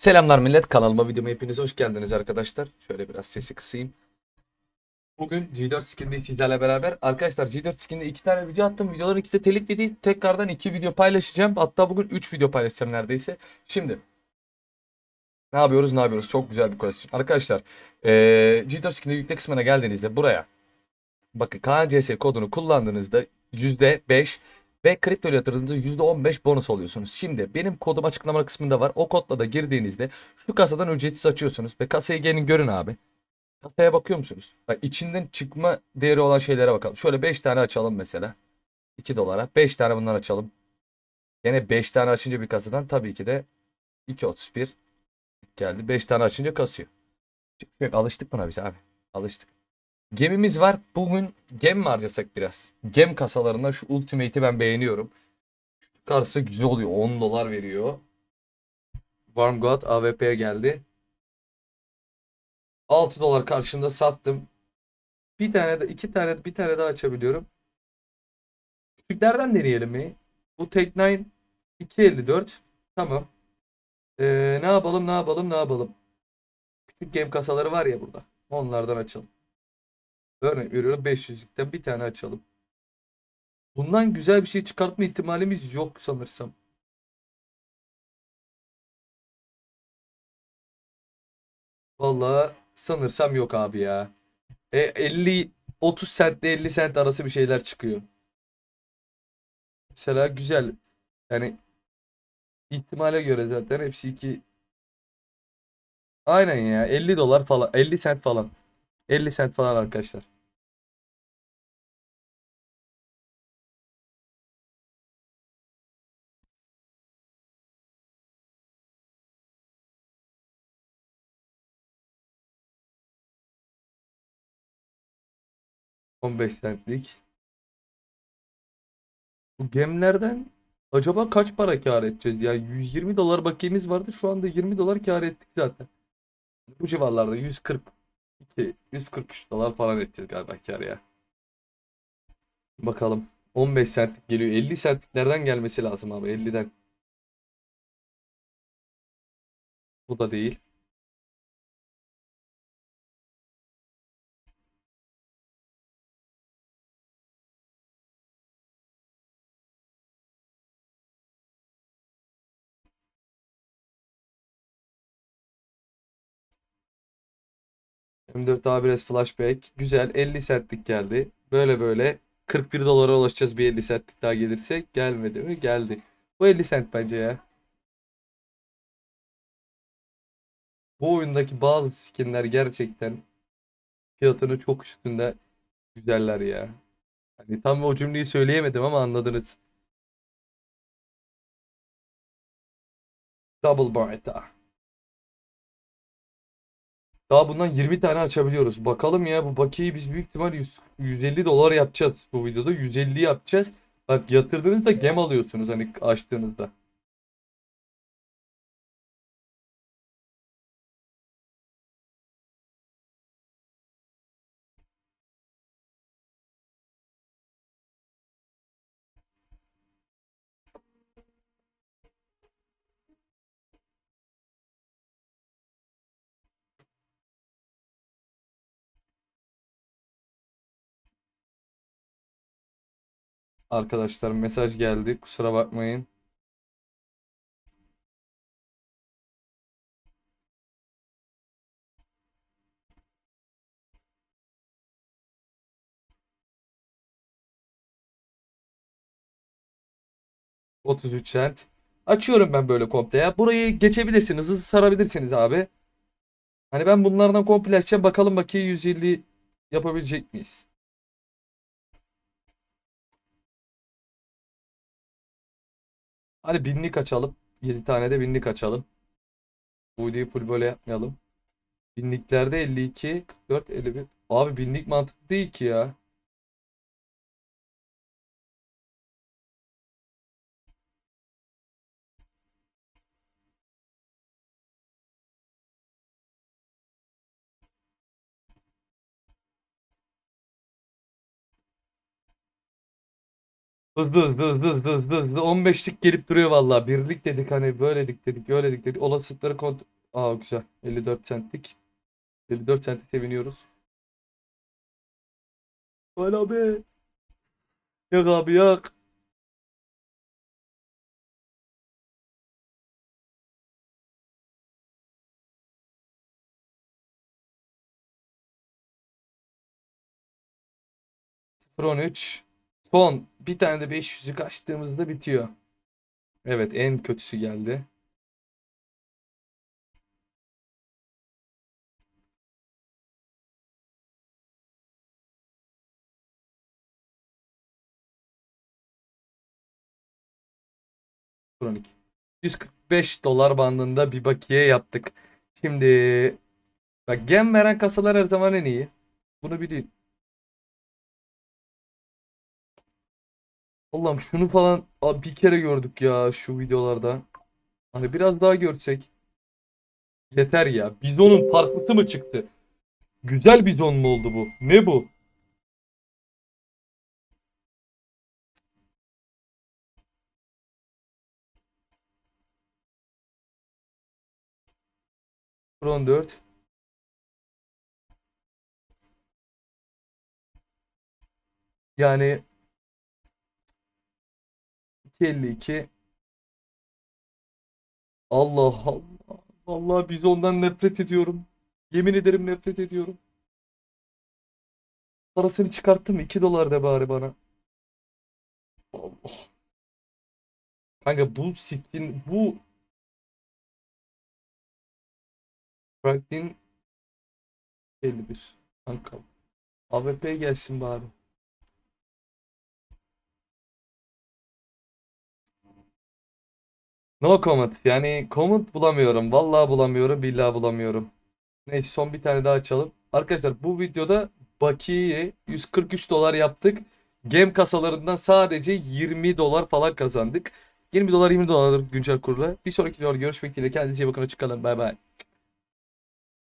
Selamlar millet kanalıma videoma hepiniz hoş geldiniz arkadaşlar. Şöyle biraz sesi kısayım. Bugün G4 Skin'de sizlerle beraber arkadaşlar G4 Skin'de iki tane video attım. Videoların ikisi de telif yedi. Tekrardan iki video paylaşacağım. Hatta bugün üç video paylaşacağım neredeyse. Şimdi ne yapıyoruz ne yapıyoruz? Çok güzel bir question. Arkadaşlar eee G4 Skin'de yükle kısmına geldiğinizde buraya bakın KCS kodunu kullandığınızda %5 ve kripto yatırdığınızda %15 bonus oluyorsunuz. Şimdi benim kodum açıklama kısmında var. O kodla da girdiğinizde şu kasadan ücretsiz açıyorsunuz ve kasayı gelin görün abi. Kasaya bakıyor musunuz? Bak içinden çıkma değeri olan şeylere bakalım. Şöyle 5 tane açalım mesela. 2 dolara. 5 tane bundan açalım. Yine 5 tane açınca bir kasadan tabii ki de 2.31 geldi. 5 tane açınca kasıyor. Alıştık buna biz abi. Alıştık. Gemimiz var. Bugün gem mi harcasak biraz? Gem kasalarında şu Ultimate'i ben beğeniyorum. Karşısı güzel oluyor. 10 dolar veriyor. Warm God AWP'ye geldi. 6 dolar karşında sattım. Bir tane de iki tane bir tane daha açabiliyorum. Küçüklerden deneyelim mi? Bu Tek9 2.54. Tamam. Ee, ne yapalım ne yapalım ne yapalım. Küçük gem kasaları var ya burada. Onlardan açalım. Örnek veriyorum 500'lükten bir tane açalım. Bundan güzel bir şey çıkartma ihtimalimiz yok sanırsam. Vallahi sanırsam yok abi ya. E, 50 30 sentle 50 sent arası bir şeyler çıkıyor. Mesela güzel. Yani ihtimale göre zaten hepsi iki Aynen ya 50 dolar falan 50 sent falan. 50 sent falan arkadaşlar. On beş centlik. Bu gemlerden acaba kaç para kâr edeceğiz ya? 120 dolar bakiyemiz vardı. Şu anda 20 dolar kâr ettik zaten. Bu civarlarda 142 143 dolar falan edeceğiz galiba kâr ya. Bakalım. 15 centlik geliyor. 50 centliklerden gelmesi lazım abi. 50'den. Bu da değil. M4 A1S Flashback. Güzel. 50 centlik geldi. Böyle böyle 41 dolara ulaşacağız bir 50 centlik daha gelirse. Gelmedi mi? Geldi. Bu 50 cent bence ya. Bu oyundaki bazı skinler gerçekten fiyatının çok üstünde güzeller ya. Hani tam o cümleyi söyleyemedim ama anladınız. Double Barretta. Daha bundan 20 tane açabiliyoruz. Bakalım ya bu bakiyeyi biz büyük ihtimal 100, 150 dolar yapacağız bu videoda. 150 yapacağız. Bak yatırdığınızda gem alıyorsunuz hani açtığınızda. Arkadaşlar mesaj geldi. Kusura bakmayın. ...33 cent. Açıyorum ben böyle komple ya. Burayı geçebilirsiniz. Hızlı sarabilirsiniz abi. Hani ben bunlardan komple açacağım. Bakalım bakiye 150 yapabilecek miyiz? Hadi binlik açalım. 7 tane de binlik açalım. Videoyu full böyle yapmayalım. Binliklerde 52, 44, 51. Abi binlik mantıklı değil ki ya. Hızlı hızlı hızlı hızlı hızlı hızlı 15'lik gelip duruyor vallahi. Birlik dedik hani böyledik dedik öyledik dedik. Olasılıkları kont... Aa güzel. 54 centlik. 54 centi seviniyoruz. Öyle abi. Yok abi yok. Sıfır. Son bir tane de 500'lük açtığımızda bitiyor. Evet en kötüsü geldi. Kronik. 145 dolar bandında bir bakiye yaptık. Şimdi bak gem veren kasalar her zaman en iyi. Bunu bilin. Allah'ım şunu falan Aa, bir kere gördük ya şu videolarda. Hani biraz daha görsek. Yeter ya. Bizonun farklısı mı çıktı? Güzel bizon mu oldu bu? Ne bu? Kron 4. Yani 252 Allah Allah. Vallahi biz ondan nefret ediyorum. Yemin ederim nefret ediyorum. Parasını çıkarttım 2 dolar de bari bana. Allah. Kanka bu skin bu Franklin 51 kanka. AWP gelsin bari. No comment. Yani comment bulamıyorum. Vallahi bulamıyorum. Billahi bulamıyorum. Neyse son bir tane daha açalım. Arkadaşlar bu videoda bakiyeyi 143 dolar yaptık. Gem kasalarından sadece 20 dolar falan kazandık. 20 dolar 20 dolar güncel kurla. Bir sonraki videoda görüşmek dileğiyle. Kendinize iyi bakın. Hoşçakalın. Bay bay.